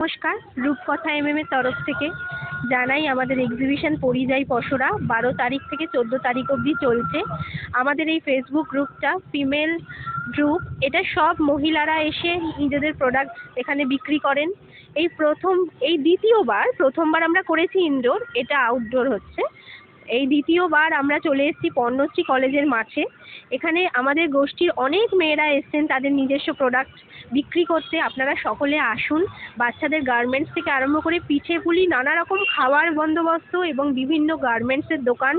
নমস্কার, রূপকথা এম এর তরফ থেকে জানাই আমাদের এক্সিবিশন পরিযায়ী পশরা, বারো তারিখ থেকে চোদ্দ তারিখ অবধি চলছে। আমাদের এই ফেসবুক গ্রুপটা ফিমেল গ্রুপ এটা সব মহিলারা এসে নিজেদের প্রোডাক্ট এখানে বিক্রি করেন। এই প্রথম, এই দ্বিতীয়বার, প্রথমবার আমরা করেছি ইনডোর এটা আউটডোর হচ্ছে। এই দ্বিতীয়বার আমরা চলে এসেছি পর্ণশ্রী কলেজের মাঠে। এখানে আমাদের গোষ্ঠীর অনেক মেয়েরা এসছেন তাদের নিজস্ব প্রোডাক্ট বিক্রি করতে। আপনারা সকলে আসুন। বাচ্চাদের গার্মেন্টস থেকে আরম্ভ করে পিঠে পুলি নানা রকম খাওয়ার বন্দোবস্ত এবং বিভিন্ন গার্মেন্টসের দোকান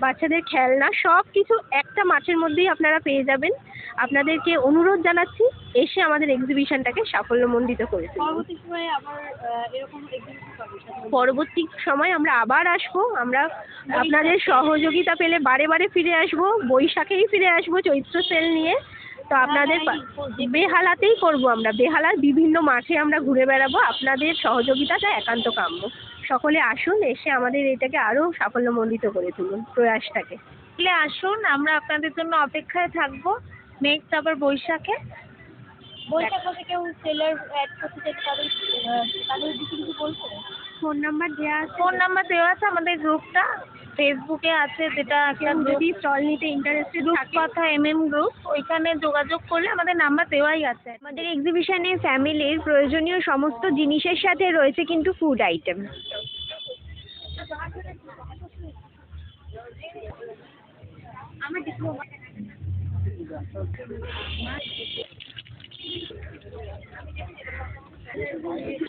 বাচ্চাদের খেলনা সব কিছু একটা মাঠের মধ্যেই আপনারা পেয়ে যাবেন আপনাদেরকে অনুরোধ জানাচ্ছি এসে আমাদের এক্সিবিশনটাকে সাফল্যমণ্ডিত করে। পরবর্তী সময়ে আবার এরকম। পরবর্তী সময় আমরা আবার আসব আমরা আপনাদের সহযোগিতা পেলে বারে বারে ফিরে আসব বৈশাখেই ফিরে আসব চৈত্র সেল নিয়ে তো আপনাদের বেহালাতেই করব আমরা। বেহালার বিভিন্ন মাঠে আমরা ঘুরে বেড়াবো আপনাদের সহযোগিতাটা একান্ত কাম্য। সকলে আসুন এসে আমাদের এটাকে আরও সাফল্যমণ্ডিত করে তুলুন প্রয়াসটাকে। তাহলে আসুন আমরা আপনাদের জন্য অপেক্ষায় থাকব। নেক্সট আবার বৈশাখে। বৈশাখ মাসে কেউ সেলার অ্যাড করতে চাই তাদের তাদের কিছু কিছু বলছে ফোন নাম্বার দেওয়া আছে? ফোন নাম্বার দেওয়া আছে আমাদের গ্রুপটা। ফেসবুকে আছে যেটা একটা যদি স্টল নিতে ইন্টারেস্টেড গ্রুপ থাকে। কথা এম এম গ্রুপ ওইখানে যোগাযোগ করলে আমাদের নাম্বার দেওয়াই আছে। আমাদের এক্সিবিশনে ফ্যামিলির প্রয়োজনীয় সমস্ত জিনিসের সাথে রয়েছে কিন্তু ফুড আইটেম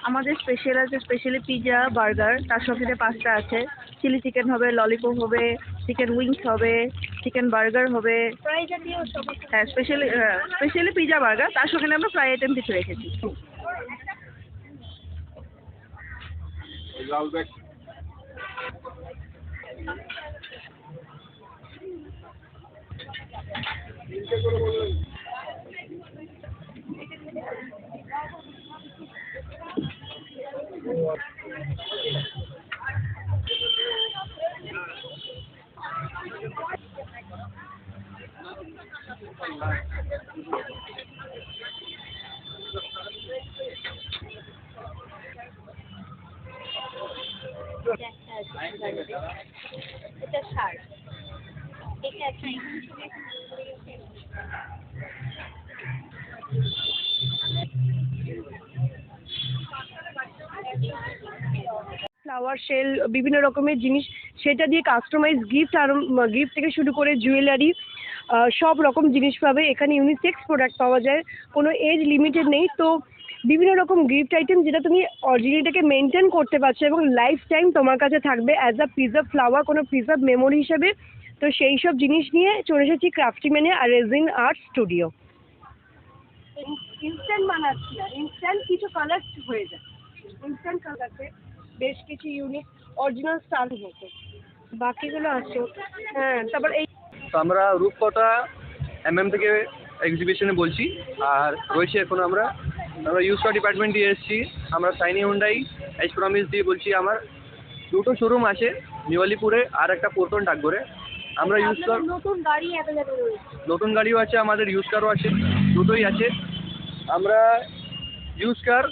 আমাদের স্পেশাল আছে স্পেশালি পিৎজা বার্গার তার সাথে পাস্তা আছে চিলি চিকেন হবে ললিপপ হবে চিকেন উইংস হবে চিকেন বার্গার হবে। হ্যাঁ স্পেশালি স্পেশালি পিৎজা বার্গার তার সঙ্গে আমরা ফ্রাই আইটেম কিছু রেখেছি। ফ্লাওয়ার শেল বিভিন্ন রকমের জিনিস, সেটা দিয়ে কাস্টমাইজ গিফট আর গিফট থেকে শুরু করে জুয়েলারি সব রকম জিনিস পাবে। এখানে ইউনিসেক্স প্রোডাক্ট পাওয়া যায়। কোনো এজ লিমিটেড নেই। তো বিভিন্ন রকম গিফট আইটেম যেটা তুমি অরিজিনালিটাকে মেনটেন করতে পারছ এবং লাইফ টাইম তোমার কাছে থাকবে অ্যাজ আ প্রিজার্ভ ফ্লাওয়ার কোনো প্রিজার্ভ মেমোরি হিসেবে। তো সেই সব জিনিস নিয়ে চলে এসেছি ক্রাফটিম্যানে আর রেজিন আর্ট স্টুডিও ইনস্ট্যান্ট বানাচ্ছি না ইনস্ট্যান্ট কিছু কালার হয়ে যায়। ইনস্ট্যান্ট কালারতে বেশ কিছু ইউনিক অরিজিনাল স্টাইল হতো বাকিগুলো আছে। হ্যাঁ তারপর এই তো আমরা রূপকথা এমএম থেকে এক্সিবিশনে বলছি। আর রয়েছে এখন আমরা আমরা ইউজ কার ডিপার্টমেন্ট দিয়ে এসেছি। আমরা সাইনি হুন্ডাই এস প্রমিস দিয়ে বলছি আমার। দুটো শোরুম আছে নিউ আলিপুরে আর একটা পোর্টন ডাকঘরে। আমরা ইউজ কার নতুন গাড়ি নতুন গাড়িও আছে আমাদের ইউজ কারও আছে দুটোই আছে। আমরা ইউজ কার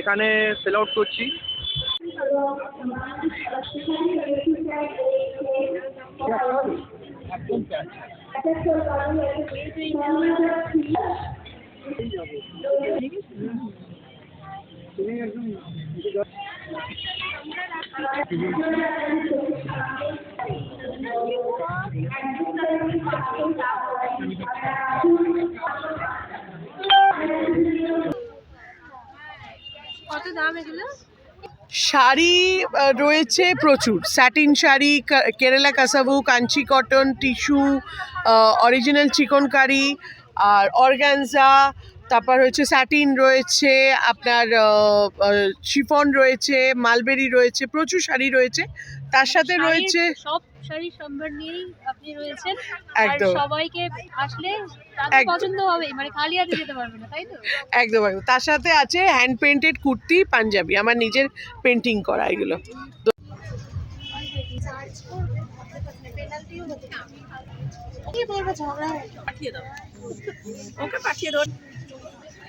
এখানে সেল আউট করছি। কত দাম এগুলো শাড়ি রয়েছে প্রচুর। Satin sari Kerala kasavu Kanchi cotton tissue original chikankari আর অর্গানজা তারপর হচ্ছে স্যাটিন রয়েছে আপনার শিফন রয়েছে মালবেরি রয়েছে প্রচুর শাড়ি রয়েছে। তার সাথে রয়েছে সব শাড়ির সম্ভার নিয়েই আপনি রয়েছেন। একদম। সবাইকে আসলে একদম। পছন্দ হবে মানে খালি হাতে যেতে পারবে না তাই তো? একদম একদম। তার সাথে আছে হ্যান্ড পেন্টেড কুর্তি পাঞ্জাবি আমার নিজের পেন্টিং করা এগুলো। কি বলব ঝগড়া পাঠিয়ে দাও। ওকে পাঠিয়ে দাও।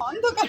অন্ধকার